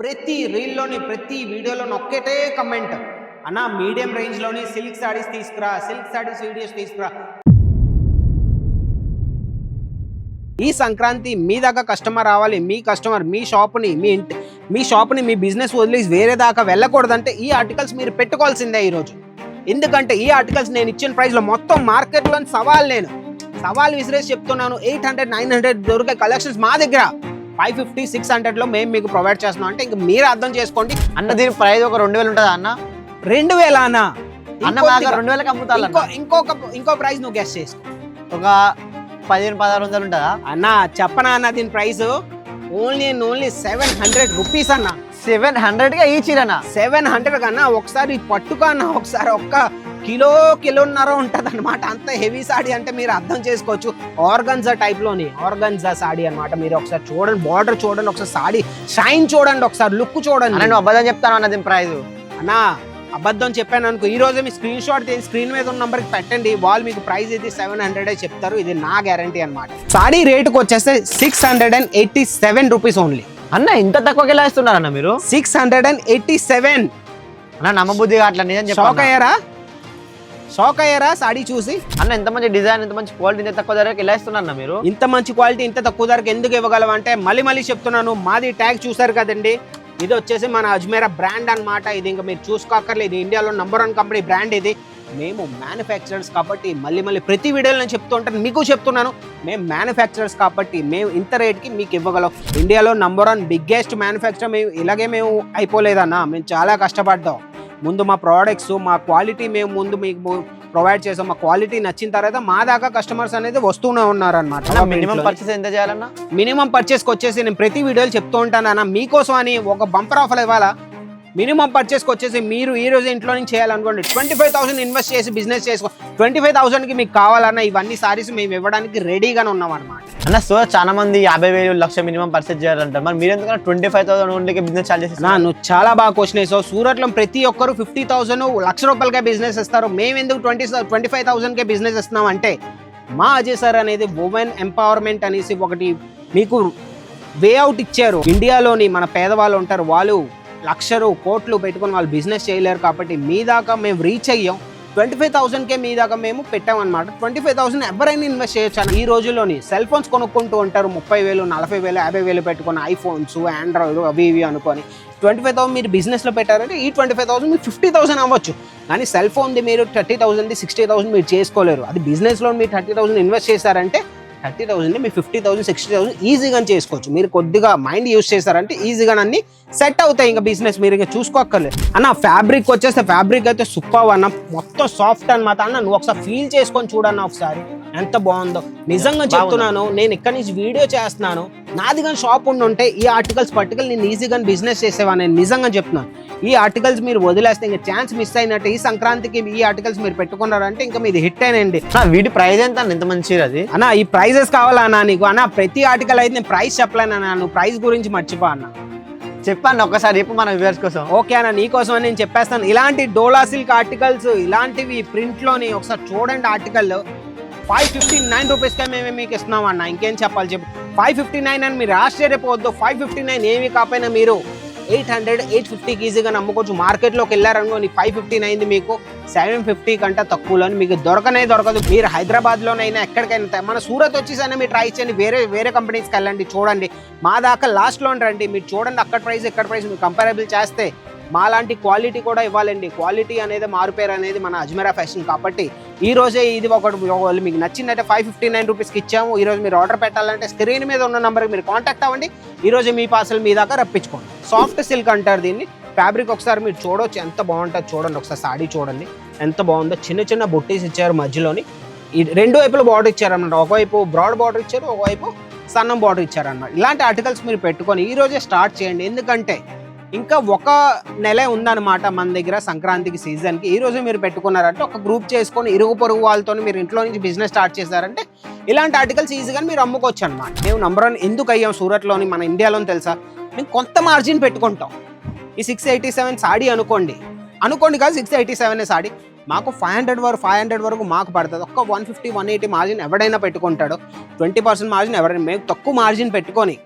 ప్రతి రీల్లోని ప్రతి వీడియోలోని ఒక్కటే కమెంట్ అన్న మీడియం రేంజ్లోని సిల్క్ శారీస్ తీసుకురా సిల్క్ శారీస్ వీడియోస్ తీసుకురా. ఈ సంక్రాంతి మీ దాకా కస్టమర్ రావాలి మీ కస్టమర్ మీ షాప్ని మీ ఇంటి మీ షాప్ని మీ బిజినెస్ వదిలేసి వేరే దాకా వెళ్ళకూడదంటే ఈ ఆర్టికల్స్ మీరు పెట్టుకోవాల్సిందే ఈరోజు. ఎందుకంటే ఈ ఆర్టికల్స్ నేను ఇచ్చిన ప్రైస్లో మొత్తం మార్కెట్లోని సవాల్ నేను. సవాల్ విసిరేసి చెప్తున్నాను ఎయిట్ హండ్రెడ్ నైన్ హండ్రెడ్ దొరికే కలెక్షన్స్ మా దగ్గర. ఫైవ్ ఫిఫ్టీ సిక్స్ హండ్రెడ్లో మేము మీకు ప్రొవైడ్ చేస్తున్నాం. అంటే ఇంక మీరు అర్థం చేసుకోండి. అన్న దీని ప్రైస్ ఒక రెండు వేలు ఉంటుందా అన్న? రెండు వేల అన్న? అన్న మాకు రెండు వేలకు అమ్ముతారు ఇంకో ఇంకొక ఇంకో ప్రైస్ నువ్వు గెస్ట్ చేసుకో. ఒక పదిహేను పదహారు వందలు ఉంటుందా? అన్న చెప్పనా అన్న దీని price? Only and only seven hundred rupees అన్న. సెవెన్ హండ్రెడ్గా ఈ చీరనా సెవెన్ హండ్రెడ్ కన్నా ఒకసారి పట్టుకో అన్న. ఒకసారి ఒక్క కిలో కిలోన్నర ఉంటుంది అనమాట అంత హెవీ సాడీ అంటే మీరు అర్థం చేసుకోవచ్చు. ఆర్గన్జా టైప్లోని ఆర్గన్జా సాడీ అన్నమాట. మీరు ఒకసారి చూడండి బార్డర్ చూడండి ఒకసారి సాడీ షైన్ చూడండి ఒకసారి లుక్ చూడండి. నువ్వు అబద్ధం చెప్తాను అన్న దీని ప్రైస్ అన్నా అబద్ధం చెప్పాను అనుకో ఈ రోజే మీ స్క్రీన్ షాట్ తీసి స్క్రీన్ మీద ఉన్న నంబర్కి పెట్టండి. వాళ్ళు మీకు ప్రైస్ ఇది సెవెన్ హండ్రెడ్ చెప్తారు. ఇది నా గ్యారంటీ అన్నమాట. సాడీ రేటుకి వచ్చేస్తే six hundred and eighty seven rupees only అన్న ఇంత తక్కువకి ఎలా ఇస్తున్నారు అన్న మీరు? Six hundred and eighty seven అన్న నమ్మబుద్ధి అట్లా నిజం అయ్యారా? షాక్ అయ్యారా? సాడీ చూసి. అన్న ఎంత మంచి డిజైన్ ఎంత మంచి క్వాలిటీ ఇంత తక్కువ ధరకి ఎలా ఇస్తున్నారు అన్న మీరు? ఇంత మంచి క్వాలిటీ ఇంత తక్కువ ధరకు ఎందుకు ఇవ్వగలం అంటే మళ్ళీ మళ్ళీ చెప్తున్నాను మాది ట్యాగ్ చూసారు కదండి. ఇది వచ్చేసి మన అజ్మేరా బ్రాండ్ అన్నమాట. ఇది ఇంకా మీరు చూసుకోక్కర్లేదు. ఇండియాలో నంబర్ వన్ కంపెనీ బ్రాండ్ ఇది. మేము మ్యానుఫ్యాక్చరర్స్ కాబట్టి మళ్ళీ మళ్ళీ ప్రతి వీడియోలో నేను చెప్తూ ఉంటాను మీకు చెప్తున్నాను. మేము మ్యానుఫ్యాక్చరర్స్ కాబట్టి మేము ఇంత రేట్కి మీకు ఇవ్వగలం. ఇండియాలో నంబర్ వన్ బిగ్గెస్ట్ మ్యానుఫ్యాక్చర్ మేము ఇలాగే మేము అయిపోలేదన్నా. మేము చాలా కష్టపడ్డాం. ముందు మా ప్రోడక్ట్స్ మా క్వాలిటీ మేము ముందు మీకు ప్రొవైడ్ చేసాం. మా క్వాలిటీ నచ్చిన తర్వాత మా దాకా కస్టమర్స్ అనేది వస్తూనే ఉన్నారనమాట మినిమం పర్చేస్ ఎంత చేయాలన్న? మినిమం పర్చేస్కి వచ్చేసి నేను ప్రతి వీడియోలు చెప్తూ ఉంటాను అన్న. మీకోసం అని ఒక బంపర్ ఆఫర్ ఇవ్వాలా? మినిమం పర్చేస్కి వచ్చేసి మీరు ఈ రోజు ఇంట్లో నుంచి చేయాలనుకోండి ట్వంటీ ఫైవ్ థౌసండ్ ఇన్వెస్ట్ చేసి బిజినెస్ చేసుకో. ట్వంటీ ఫైవ్ థౌసండ్కి మీకు కావాలన్న ఇవన్నీ సారీస్ మేము ఇవ్వడానికి రెడీగానే ఉన్నాం అనమాట అన్న సో చాలా మంది యాభై వేలు లక్ష మినిమం పర్చేస్ చేయాలంటారు. మరి మీరు ఎందుకంటే ట్వంటీ ఫైవ్ థౌసండ్ ఓన్లీకి బిజినెస్ చార్జెస్ నా నువ్వు చాలా బాగా క్వశ్చన్ వేసావు. సూరత్లో ప్రతి ఒక్కరు ఫిఫ్టీ థౌసండ్ లక్ష రూపాయలకే బిజినెస్ ఇస్తారు. మేము ఎందుకు ట్వంటీ ట్వంటీ ఫైవ్ థౌసండ్కే బిజినెస్ ఇస్తున్నాం అంటే మా అజయ్ సార్ అనేది ఉమెన్ ఎంపవర్మెంట్ అనేసి ఒకటి మీకు వే అవుట్ ఇచ్చారు. ఇండియాలోని మన పేదవాళ్ళు ఉంటారు. వాళ్ళు లక్షలు కోట్లు పెట్టుకొని వాళ్ళు బిజినెస్ చేయలేరు కాబట్టి మీ దాకా మేము రీచ్ అయ్యాం. ట్వంటీ ఫైవ్ థౌసండ్కే మీ దాకా మేము పెట్టామన్నమాట. ట్వంటీ ఫైవ్ థౌసండ్ ఎవరైనా ఇన్వెస్ట్ చేయొచ్చు? ఈ రోజుల్లోని సెల్ ఫోన్స్ కొనుక్కుంటూ ఉంటారు. ముప్పై వేలు నలభై వేలు యాభై వేలు పెట్టుకుని ఐఫోన్స్ ఆండ్రాయిడ్ అవి ఇవి అనుకొని. ట్వంటీ ఫైవ్ థౌసండ్ మీరు బిజినెస్లో పెట్టారంటే ఈ ట్వంటీ ఫైవ్ థౌసండ్ మీరు ఫిఫ్టీ థౌసండ్ అవ్వచ్చు. కానీ సెల్ ఫోన్ది మీరు థర్టీ థౌసండ్ది సిక్స్టీ థౌసండ్ మీరు చేసుకోలేరు. అది బిజినెస్లో మీరు థర్టీ థౌసండ్ ఇన్వెస్ట్ చేశారంటే థర్టీ థౌసండ్ మీరు ఫిఫ్టీ థౌసండ్ సిక్స్టీ థౌసండ్ ఈజీగా చేసుకోవచ్చు. మీరు కొద్దిగా మైండ్ యూస్ చేశారంటే ఈజీగా అన్ని సెట్ అవుతాయి ఇంకా బిజినెస్. మీరు ఇంకా చూసుకోక్కర్లేదు. అన్న ఫ్యాబ్రిక్ వచ్చేస్తే ఫ్యాబ్రిక్ అయితే సూపర్ అన్న. మొత్తం సాఫ్ట్ అన్నమాట అన్న. నువ్వు ఒకసారి ఫీల్ చేసుకొని చూడన్న ఒకసారి. ఎంత బాగుందో. నిజంగా చెప్తున్నాను నేను ఇక్కడ నుంచి వీడియో చేస్తున్నాను. నాది కానీ షాప్ ఉండి ఉంటే ఈ ఆర్టికల్స్ పట్టుకల్ నేను ఈజీగా బిజినెస్ చేసేవాడిని నేను నిజంగా చెప్తున్నాను ఈ ఆర్టికల్స్ మీరు వదిలేస్తే ఇంకా ఛాన్స్ మిస్ అయినట్టు. ఈ సంక్రాంతికి ఈ ఆర్టికల్స్ మీరు పెట్టుకున్నారంటే ఇంకా మీది హిట్ అయినండి. అన్న వీటి ప్రైస్ ఎంత అన్న? ఎంత మంచి చీర అది? అన్న ఈ ప్రైజెస్ కావాలా అన్న నీకు? అన్న ప్రతి ఆర్టికల్ అయితే నేను ప్రైస్ చెప్పలేను అన్న. నువ్వు ప్రైస్ గురించి మర్చిపో అన్న. చెప్పండి ఒక్కసారి చెప్పు మన వ్యూవర్స్ కోసం. ఓకే అన్న నీకోసం అని నేను చెప్పేస్తాను. ఇలాంటి డోలా సిల్క్ ఆర్టికల్స్ ఇలాంటివి ప్రింట్లోని ఒకసారి చూడండి ఆర్టికల్ ఫైవ్ ఫిఫ్టీ నైన్ రూపీస్కే మేము మీకు ఇస్తున్నాం అన్న. ఇంకేం చెప్పాలి చెప్పు. ఫైవ్ ఫిఫ్టీ నైన్ అని మీరు ఆశ్చర్యపోవద్దు ఫైవ్ ఫిఫ్టీ నైన్ ఏమి కాకపోయినా మీరు ఎయిట్ హండ్రెడ్ ఎయిట్ ఫిఫ్టీకి ఈజీగా నమ్ముకోవచ్చు. మార్కెట్లోకి వెళ్ళారనుకోండి ఫైవ్ ఫిఫ్టీ నైన్ మీకు సెవెన్ ఫిఫ్టీ కంటే తక్కువలో మీకు దొరకనే దొరకదు. మీరు హైదరాబాద్లోనైనా ఎక్కడికైనా మన సూరత్ వచ్చేసైనా మీరు ట్రై చేయండి. వేరే వేరే కంపెనీస్కి వెళ్ళండి చూడండి. మా దాకా లాస్ట్లో రండి. మీరు చూడండి అక్కడ ప్రైస్ ఎక్కడ ప్రైస్. మీరు కంపారబుల్ చేస్తే మాలాంటి క్వాలిటీ కూడా ఇవ్వాలండి. క్వాలిటీ అనేది మారుపేరు అనేది మన అజ్మీరా ఫ్యాషన్ కాబట్టి ఈ రోజే ఇది ఒకటి మీకు నచ్చిందంటే ఫైవ్ ఫిఫ్టీ నైన్ రూపీస్కి ఇచ్చాము. ఈ రోజు మీరు ఆర్డర్ పెట్టాలంటే స్క్రీన్ మీద ఉన్న నెంబర్కి మీరు కాంటాక్ట్ అవ్వండి. ఈ మీ పార్సల్ మీ దాకా రప్పించుకోండి. సాఫ్ట్ సిల్క్ అంటారు దీన్ని. ఫ్యాబ్రిక్ ఒకసారి మీరు చూడొచ్చు. ఎంత బాగుంటుంది చూడండి. ఒకసారి సాడీ చూడండి. ఎంత బాగుందో చిన్న చిన్న బుట్టీస్ ఇచ్చారు మధ్యలోని. ఈ రెండు వైపులు బార్డర్ ఇచ్చారన్నమాట. ఒకవైపు బ్రాడ్ బార్డర్ ఇచ్చారు. ఒకవైపు సన్నం బార్డర్ ఇచ్చారన్నమాట. ఇలాంటి ఆర్టికల్స్ మీరు పెట్టుకొని ఈరోజే స్టార్ట్ చేయండి. ఎందుకంటే ఇంకా ఒక నెలే ఉందన్నమాట మన దగ్గర సంక్రాంతికి సీజన్కి. ఈ రోజు మీరు పెట్టుకున్నారంటే ఒక గ్రూప్ చేసుకొని ఇరుగు పొరుగు వాళ్ళతో మీరు ఇంట్లో నుంచి బిజినెస్ స్టార్ట్ చేశారంటే ఇలాంటి ఆర్టికల్స్ ఈజీగా మీరు అమ్ముకోవచ్చు అనమాట మేము నంబర్ వన్ ఎందుకు అయ్యాం సూరత్లోని మన ఇండియాలోని తెలుసా? మేము కొంత మార్జిన్ పెట్టుకుంటాం. ఈ సిక్స్ ఎయిటీ సెవెన్ సాడీ అనుకోండి. అనుకోండి కాదు సిక్స్ ఎయిటీ సెవెన్ సాడీ. మాకు ఫైవ్ హండ్రెడ్ వరకు ఫైవ్ హండ్రెడ్ వరకు మాకు పడుతుంది. ఒక్క one fifty one eighty margin ఎవడైనా పెట్టుకుంటాడు. ట్వంటీ పర్సెంట్ మార్జిన్ ఎవరైనా మేము తక్కువ మార్జిన్ పెట్టుకొని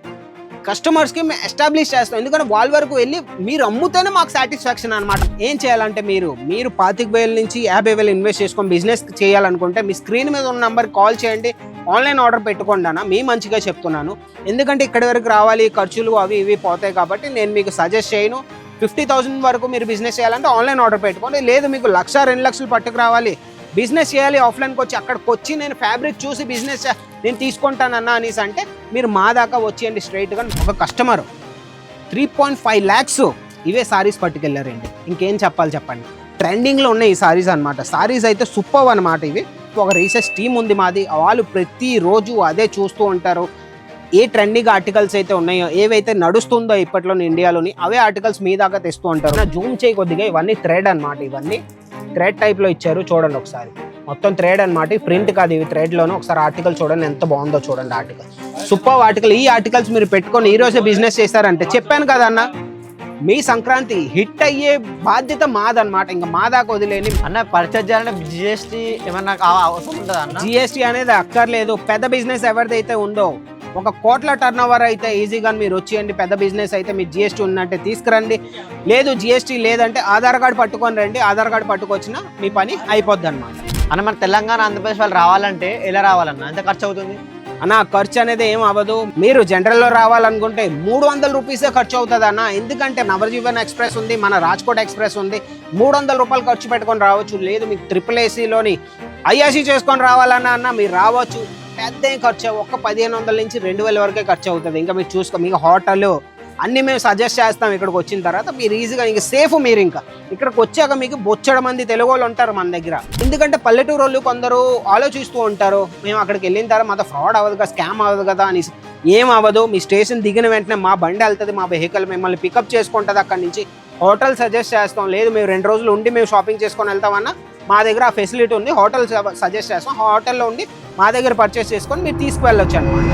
కస్టమర్స్కి మేము ఎస్టాబ్లిష్ చేస్తాం. ఎందుకంటే వాళ్ళ వరకు వెళ్ళి మీరు అమ్ముతేనే మాకు సాటిస్ఫాక్షన్ అనమాట ఏం చేయాలంటే మీరు మీరు పాతిక వేల నుంచి యాభై వేలు ఇన్వెస్ట్ చేసుకొని బిజినెస్ చేయాలనుకుంటే మీ స్క్రీన్ మీద ఉన్న నెంబర్ కాల్ చేయండి. ఆన్లైన్ ఆర్డర్ పెట్టుకోండి అన్న. మీ మంచిగా చెప్తున్నాను. ఎందుకంటే ఇక్కడి వరకు రావాలి ఖర్చులు అవి ఇవి పోతాయి కాబట్టి నేను మీకు సజెస్ట్ చేయను. ఫిఫ్టీ థౌసండ్ వరకు మీరు బిజినెస్ చేయాలంటే ఆన్లైన్ ఆర్డర్ పెట్టుకోండి. లేదు మీకు లక్ష రెండు లక్షలు పట్టుకురావాలి బిజినెస్ చేయాలి ఆఫ్లైన్కి వచ్చి అక్కడికి వచ్చి నేను ఫ్యాబ్రిక్ చూసి బిజినెస్ నేను తీసుకుంటానన్నా అనేసి అంటే మీరు మా దాకా వచ్చేయండి స్ట్రైట్గా ఒక customer. Three point five lakhs ఇవే సారీస్ పట్టుకెళ్ళారండి. ఇంకేం చెప్పాలి చెప్పండి. ట్రెండింగ్లో ఉన్నాయి ఈ సారీస్ అనమాట సారీస్ అయితే సూపర్ అనమాట ఇవి. ఒక రీసెర్చ్ టీమ్ ఉంది మాది. వాళ్ళు ప్రతిరోజు అదే చూస్తూ ఉంటారు. ఏ ట్రెండింగ్ ఆర్టికల్స్ అయితే ఉన్నాయో ఏవైతే నడుస్తుందో ఇప్పట్లో ఇండియాలోని అవే ఆర్టికల్స్ మీ దాకా తెస్తూ ఉంటారు. నా జూమ్ చేయి కొద్దిగా. ఇవన్నీ థ్రెడ్ అనమాట ఇవన్నీ. థ్రెడ్ టైప్లో ఇచ్చారు చూడండి ఒకసారి. మొత్తం థ్రెడ్ అనమాట ప్రింట్ కాదు ఇవి థ్రెడ్లోనే ఒకసారి ఆర్టికల్ చూడండి ఎంత బాగుందో చూడండి ఆర్టికల్ సూపర్ ఆర్టికల్ ఈ ఆర్టికల్స్ మీరు పెట్టుకొని ఈ రోజే బిజినెస్ చేస్తారంటే చెప్పాను కదా అన్న మీ సంక్రాంతి హిట్ అయ్యే బాధ్యత మాదన్నమాట. ఇంకా మా దాకా వదిలేని అన్న పర్చేజ్ చేయాలంటే జిఎస్టీ ఏమన్నా అవసరం ఉంటుందా జిఎస్టీ అనేది అక్కర్లేదు. పెద్ద బిజినెస్ ఎవరిదైతే ఉందో ఒక కోట్ల టర్న్ ఓవర్ అయితే ఈజీగా మీరు వచ్చేయండి. పెద్ద బిజినెస్ అయితే మీ జిఎస్టీ ఉన్నట్టే తీసుకురండి. లేదు జిఎస్టీ లేదంటే ఆధార్ కార్డు పట్టుకొని రండి. ఆధార్ కార్డు పట్టుకొచ్చినా మీ పని అయిపోద్ది అనమాట అన్న మన తెలంగాణ ఆంధ్రప్రదేశ్ వాళ్ళు రావాలంటే ఎలా రావాలన్న? ఎంత ఖర్చు అవుతుంది? అన్న ఖర్చు అనేది ఏం అవ్వదు. మీరు జనరల్లో రావాలనుకుంటే మూడు వందల రూపీసే ఖర్చు అవుతుంది అన్న. ఎందుకంటే నవజీవన్ ఎక్స్ప్రెస్ ఉంది మన రాజ్కోట్ ఎక్స్ప్రెస్ ఉంది. మూడు వందల రూపాయలు ఖర్చు పెట్టుకొని రావచ్చు. లేదు మీకు ట్రిపుల్ ఏసీలోని ఐఆర్సీ చేసుకొని రావాలన్నా అన్న మీరు రావచ్చు. పెద్ద ఏం ఖర్చు అవ్వదు. ఒక్క పదిహేను వందల నుంచి రెండు వేల వరకే ఖర్చు అవుతుంది. ఇంకా మీరు చూసుకో మీకు హోటల్ అన్ని మేము సజెస్ట్ చేస్తాం ఇక్కడికి వచ్చిన తర్వాత. మీరు ఈజీగా ఇంకా సేఫ్ మీరు ఇంకా. ఇక్కడికి వచ్చాక మీకు బొచ్చడ మంది తెలుగు వాళ్ళు ఉంటారు మన దగ్గర. ఎందుకంటే పల్లెటూరు వాళ్ళు కొందరు ఆలోచిస్తూ ఉంటారు మేము అక్కడికి వెళ్ళిన తర్వాత మాతో ఫ్రాడ్ అవ్వదు కదా స్కామ్ అవ్వదు కదా అని ఏం అవ్వదు మీ స్టేషన్ దిగిన వెంటనే మా బండి వెళ్తుంది మా వెహికల్ మిమ్మల్ని పికప్ చేసుకుంటుంది అక్కడి నుంచి. హోటల్ సజెస్ట్ చేస్తాం లేదు మేము రెండు రోజులు ఉండి మేము షాపింగ్ చేసుకొని వెళ్తామన్నా మా దగ్గర ఆ ఫెసిలిటీ ఉంది. హోటల్ సజెస్ట్ చేస్తాం. హోటల్లో ఉండి మా దగ్గర పర్చేస్ చేసుకొని మీరు తీసుకువెళ్ళొచ్చు అనమాట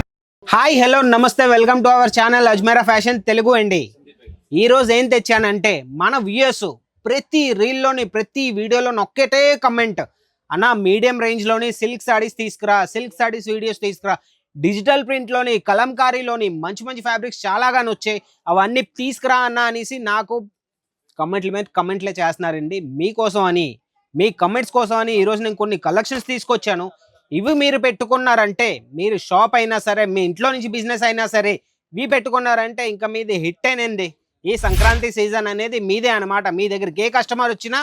హాయ్ హలో నమస్తే. Welcome to our channel Ajmera fashion Telugu అండి ఈరోజు ఏం తెచ్చానంటే మన వ్యూయర్స్ ప్రతి రీల్లోని ప్రతి వీడియోలోని ఒక్కటే కమెంట్ అన్న మీడియం రేంజ్లోని సిల్క్ శారీస్ తీసుకురా సిల్క్ శారీస్ వీడియోస్ తీసుకురా. డిజిటల్ ప్రింట్లోని కలంకారీలోని మంచి మంచి ఫ్యాబ్రిక్స్ చాలాగానే వచ్చాయి. అవన్నీ తీసుకురా అన్న అనేసి నాకు కమెంట్ల మీద కమెంట్లే చేస్తున్నారండి. మీకోసం అని మీ కమెంట్స్ కోసం అని ఈరోజు నేను కొన్ని కలెక్షన్స్ తీసుకొచ్చాను. ఇవి మీరు పెట్టుకున్నారంటే మీరు షాప్ అయినా సరే మీ ఇంట్లో నుంచి బిజినెస్ అయినా సరే ఇవి పెట్టుకున్నారంటే ఇంకా మీది హిట్ అయినంది. ఈ సంక్రాంతి సీజన్ అనేది మీదే అనమాట మీ దగ్గరికి ఏ కస్టమర్ వచ్చినా